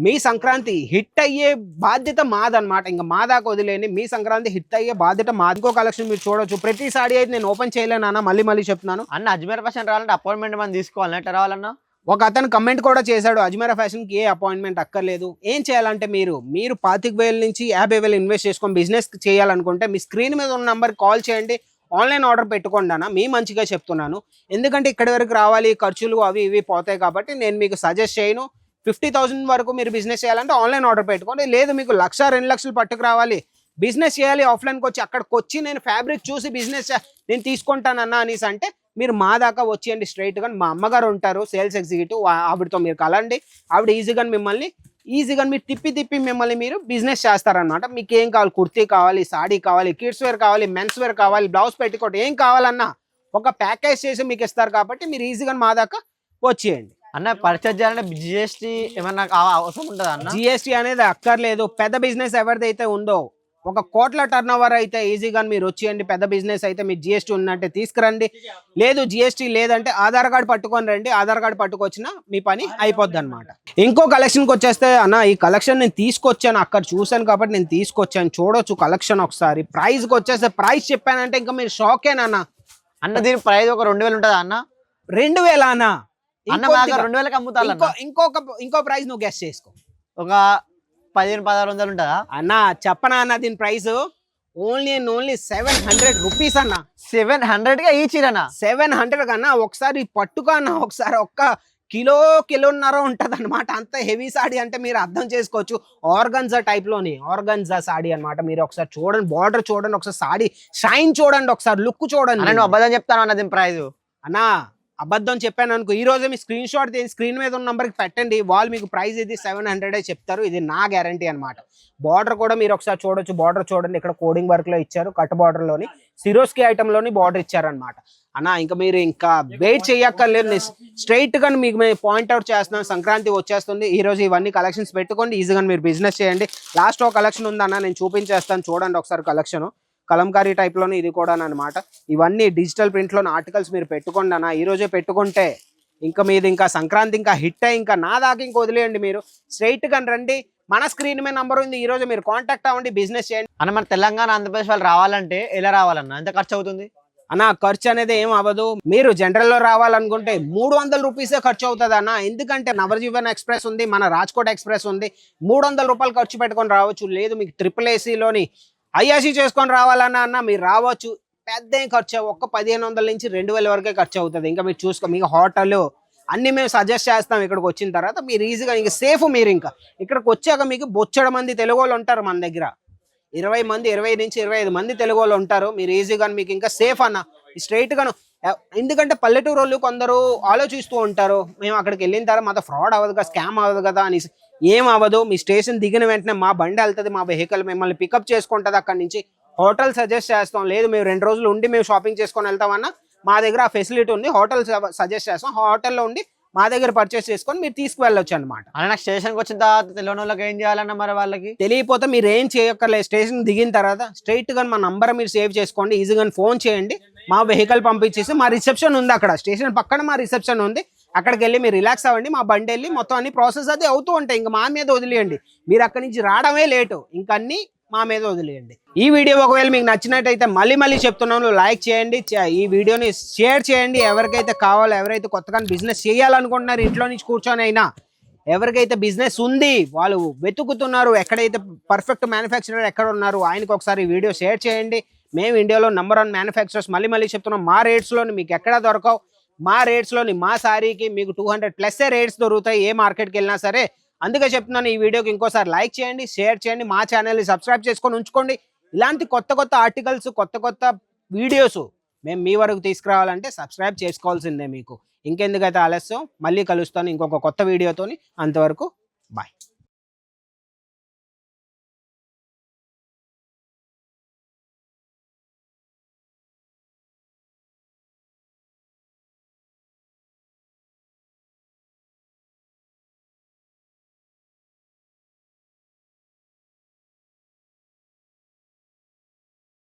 మీ సంక్రాంతి హిట్ అయ్యే బాధ్యత మాదన్నమాట. ఇంకా మా దాకా వదిలేని మీ సంక్రాంతి హిట్ అయ్యే బాధ్యత మాది. ఇంకో కలెక్షన్ మీరు చూడొచ్చు. ప్రతి సారీ అయితే నేను ఓపెన్ చేయలేను మళ్ళీ మళ్ళీ చెప్తున్నాను. అన్న అజ్మీర్ ఫ్యాషన్ రావాలంటే అపాయింట్మెంట్ మనం తీసుకోవాలి? ఎట్లా రావాలన్నా? ఒక అతను కమెంట్ కూడా చేశాడు. అజ్మీరా ఫ్యాషన్కి ఏ అపాయింట్మెంట్ అక్కర్లేదు. ఏం చేయాలంటే మీరు మీరు పాతిక వేల నుంచి యాభై వేలు ఇన్వెస్ట్ చేసుకొని బిజినెస్ చేయాలనుకుంటే మీ స్క్రీన్ మీద ఉన్న నంబర్ కాల్ చేయండి. ఆన్లైన్ ఆర్డర్ పెట్టుకోండి అన్న మీ మంచిగా చెప్తున్నాను. ఎందుకంటే ఇక్కడి వరకు రావాలి. ఖర్చులు అవి ఇవి పోతాయి కాబట్టి నేను మీకు సజెస్ట్ చేయను. ఫిఫ్టీ థౌసండ్ వరకు మీరు బిజినెస్ చేయాలంటే ఆన్లైన్ ఆర్డర్ పెట్టుకోండి. లేదు మీకు లక్ష రెండు లక్షలు పట్టుకురావాలి బిజినెస్ చేయాలి ఆఫ్లైన్కి వచ్చి అక్కడికి వచ్చి నేను ఫ్యాబ్రిక్ చూసి బిజినెస్ నేను తీసుకుంటానన్నా అనేసి అంటే మీరు మా దాకా వచ్చేయండి స్ట్రైట్గా. మా అమ్మగారు ఉంటారు సేల్స్ ఎగ్జిక్యూటివ్ ఆవిడతో మీరు కలండి. ఆవిడ ఈజీగా మిమ్మల్ని ఈజీగా మీరు తిప్పి తిప్పి మిమ్మల్ని మీరు బిజినెస్ చేస్తారనమాట మీకు ఏం కావాలి? కుర్తీ కావాలి సాడీ కావాలి కిడ్స్ వేర్ కావాలి మెన్స్ వేర్ కావాలి బ్లౌజ్ పెట్టుకోవటం ఏం కావాలన్నా ఒక ప్యాకేజ్ చేసి మీకు ఇస్తారు కాబట్టి మీరు ఈజీగా మా దాకా వచ్చేయండి. అన్న పర్చేజ్ చేయాలంటే జిఎస్టీ ఏమన్నా అవసరం ఉంటుందా అన్న? జిఎస్టీ అనేది అక్కర్లేదు. పెద్ద బిజినెస్ ఎవరిదైతే ఉందో ఒక కోట్ల టర్న్ ఓవర్ అయితే ఈజీగా మీరు వచ్చేయండి. పెద్ద బిజినెస్ అయితే మీరు జిఎస్టీ ఉన్నట్టే తీసుకురండి. లేదు జిఎస్టీ లేదంటే ఆధార్ కార్డు పట్టుకొని రండి. ఆధార్ కార్డు పట్టుకొచ్చినా మీ పని అయిపోద్ది అనమాట ఇంకో కలెక్షన్కి వచ్చేస్తే అన్న ఈ కలెక్షన్ నేను తీసుకొచ్చాను. అక్కడ చూశాను కాబట్టి నేను తీసుకొచ్చాను. చూడొచ్చు కలెక్షన్ ఒకసారి. ప్రైస్కి వచ్చేస్తే ప్రైస్ చెప్పానంటే ఇంకా మీరు షాకేనా అన్న దీని ప్రైస్ ఒక రెండు వేలు ఉంటుందా అన్న? రెండు వేల అన్న? అన్న రెండు వేలకి ఇంకో ఇంకొక ఇంకో ప్రైస్ నువ్వు గెస్ట్ చేసుకో. ఒక పదిహేను పదహారు వందలు ఉంటుందా? అన్న చెప్పనా అన్న దీని price only and only seven hundred rupees అన్న. సెవెన్ హండ్రెడ్గా ఈ చీరనా సెవెన్ హండ్రెడ్ కన్నా ఒకసారి పట్టుకో అన్న ఒకసారి ఒక్క కిలో కిలోన్నర ఉంటది అనమాట అంత హెవీ సాడీ అంటే మీరు అర్థం చేసుకోవచ్చు. ఆర్గన్జా టైప్లోని ఆర్గన్జా సాడీ అన్నమాట. మీరు ఒకసారి చూడండి బార్డర్ చూడండి ఒకసారి సాడీ షైన్ చూడండి ఒకసారి లుక్ అన్న చూడండి నువ్వు అబద్ధం చెప్తాను అన్న దీని ప్రైస్ అన్నా అబద్ధం చెప్పాను అనుకో ఈ రోజే మీ స్క్రీన్ షాట్ తీసి స్క్రీన్ మీద ఉన్న నంబర్కి పెట్టండి వాళ్ళు మీకు ప్రైస్ ఇది సెవెన్ హండ్రెడే చెప్తారు ఇది నా గ్యారంటీ అనమాట బార్డర్ కూడా మీరు ఒకసారి చూడొచ్చు బార్డర్ చూడండి ఇక్కడ కోడింగ్ వర్క్లో ఇచ్చారు కట్ బార్డర్లోని సిరోస్కి ఐటమ్లోని బార్డర్ ఇచ్చారనమాట అన్నా ఇంకా మీరు ఇంకా వెయిట్ చేయక్కర్లేదు స్ట్రైట్గా మీకు మేము పాయింట్ అవుట్ చేస్తున్నాం సంక్రాంతి వచ్చేస్తుంది ఈ రోజు ఇవన్నీ కలెక్షన్స్ పెట్టుకోండి ఈజీగా మీరు బిజినెస్ చేయండి. లాస్ట్ ఒక కలెక్షన్ ఉందన్న నేను చూపించేస్తాను చూడండి ఒకసారి కలెక్షన్ కలంకారీ టైప్లోనే ఇది కూడా అనమాట ఇవన్నీ డిజిటల్ ప్రింట్లోని ఆర్టికల్స్ మీరు పెట్టుకోండి అన్న. ఈ రోజే పెట్టుకుంటే ఇంకా మీది ఇంకా సంక్రాంతి ఇంకా హిట్ అయ్యి ఇంకా నా దాకా ఇంకా వదిలేయండి మీరు. స్ట్రైట్గా రండి. మన స్క్రీన్ మీద నంబర్ ఉంది. ఈ రోజు మీరు కాంటాక్ట్ అవ్వండి బిజినెస్ చేయండి. అన్న మన తెలంగాణ ఆంధ్రప్రదేశ్ వాళ్ళు రావాలంటే ఎలా రావాలన్న? ఎంత ఖర్చు అవుతుంది? అన్న ఖర్చు అనేది ఏం అవ్వదు. మీరు జనరల్లో రావాలనుకుంటే మూడు వందల రూపీసే ఖర్చు అవుతుంది అన్న. ఎందుకంటే నవజీవన్ ఎక్స్ప్రెస్ ఉంది మన రాజ్కోట్ ఎక్స్ప్రెస్ ఉంది. మూడు వందల రూపాయలు ఖర్చు పెట్టుకొని రావచ్చు. లేదు మీకు ట్రిపుల్ ఏసీలోని ఐఆర్సీ చేసుకొని రావాలన్నా అన్న మీరు రావచ్చు. పెద్ద ఏం ఖర్చు ఒక్క పదిహేను వందల నుంచి రెండు వేల వరకే ఖర్చు అవుతుంది. ఇంకా మీరు చూసుకో మీకు హోటల్ అన్ని మేము సజెస్ట్ చేస్తాం ఇక్కడికి వచ్చిన తర్వాత. మీరు ఈజీగా ఇంకా సేఫ్ మీరు ఇంకా. ఇక్కడికి వచ్చాక మీకు బొచ్చడ మంది తెలుగు వాళ్ళు ఉంటారు మన దగ్గర. ఇరవై మంది ఇరవై నుంచి ఇరవై ఐదు మంది తెలుగు వాళ్ళు ఉంటారు. మీరు ఈజీగా మీకు ఇంకా సేఫ్ అన్న. స్ట్రైట్గాను ఎందుకంటే పల్లెటూరు వాళ్ళు కొందరు ఆలోచిస్తూ ఉంటారు. మేము అక్కడికి వెళ్ళిన తర్వాత మాతో ఫ్రాడ్ అవ్వదు కదా స్కామ్ అవ్వదు కదా అని ఏం అవ్వదు మీ స్టేషన్ దిగిన వెంటనే మా బండి వెళ్తుంది మా వెహికల్ మిమ్మల్ని పికప్ చేసుకుంటుంది అక్కడి నుంచి. హోటల్ సజెస్ట్ చేస్తాం. లేదు మేము రెండు రోజులు ఉండి మేము షాపింగ్ చేసుకొని వెళ్తామన్నా మా దగ్గర ఆ ఫెసిలిటీ ఉంది. హోటల్ సజెస్ట్ చేస్తాం. హోటల్లో ఉండి మా దగ్గర పర్చేస్ చేసుకొని మీరు తీసుకువెళ్ళొచ్చు అనమాట నాకు స్టేషన్కి వచ్చిన తర్వాత తెలియని వాళ్ళకి ఏం చేయాలన్న మరి వాళ్ళకి? తెలియపోతే మీరు ఏం చేయక్కర్లేదు. స్టేషన్ దిగిన తర్వాత స్ట్రైట్గా మా నంబర్ మీరు సేవ్ చేసుకోండి. ఈజీగా ఫోన్ చేయండి. మా వెహికల్ పంపించేసి మా రిసెప్షన్ ఉంది అక్కడ. స్టేషన్ పక్కన మా రిసెప్షన్ ఉంది. అక్కడికి వెళ్ళి మీరు రిలాక్స్ అవ్వండి మా బండి వెళ్ళి మొత్తం అన్ని ప్రాసెస్ అది అవుతూ ఉంటాయి. ఇంకా మా మీద వదిలేయండి. మీరు అక్కడి నుంచి రావడమే లేటు. ఇంకా అన్ని మా మీద వదిలేయండి. ఈ వీడియో ఒకవేళ మీకు నచ్చినట్టయితే మళ్ళీ మళ్ళీ చెప్తున్నాను లైక్ చేయండి. ఈ వీడియోని షేర్ చేయండి. ఎవరికైతే కావాలో ఎవరైతే కొత్తగా బిజినెస్ చేయాలనుకుంటున్నారు ఇంట్లో నుంచి కూర్చొని అయినా ఎవరికైతే బిజినెస్ ఉంది వాళ్ళు వెతుకుతున్నారు ఎక్కడైతే పర్ఫెక్ట్ మ్యానుఫ్యాక్చరర్ ఎక్కడ ఉన్నారు ఆయనకు ఒకసారి వీడియో షేర్ చేయండి. మేము ఇండియాలో నెంబర్ వన్ మ్యానుఫ్యాక్చరర్స్ మళ్ళీ మళ్ళీ చెప్తున్నాం మా రేట్స్లో మీకు ఎక్కడ దొరకవు. మా రేట్స్లోని మా సారీకి మీకు టూ హండ్రెడ్ ప్లస్ రేట్స్ దొరుకుతాయి ఏ మార్కెట్కి వెళ్ళినా సరే. అందుకే చెప్తున్నాను ఈ వీడియోకి ఇంకోసారి లైక్ చేయండి షేర్ చేయండి మా ఛానల్ని సబ్స్క్రైబ్ చేసుకొని ఉంచుకోండి. ఇలాంటి కొత్త కొత్త ఆర్టికల్స్ కొత్త కొత్త వీడియోస్ మేము మీ వరకు తీసుకురావాలంటే సబ్స్క్రైబ్ చేసుకోవాల్సిందే మీకు. ఇంకెందుకైతే ఆలస్యం మళ్ళీ కలుస్తాను ఇంకొక కొత్త వీడియోతోని అంతవరకు బాయ్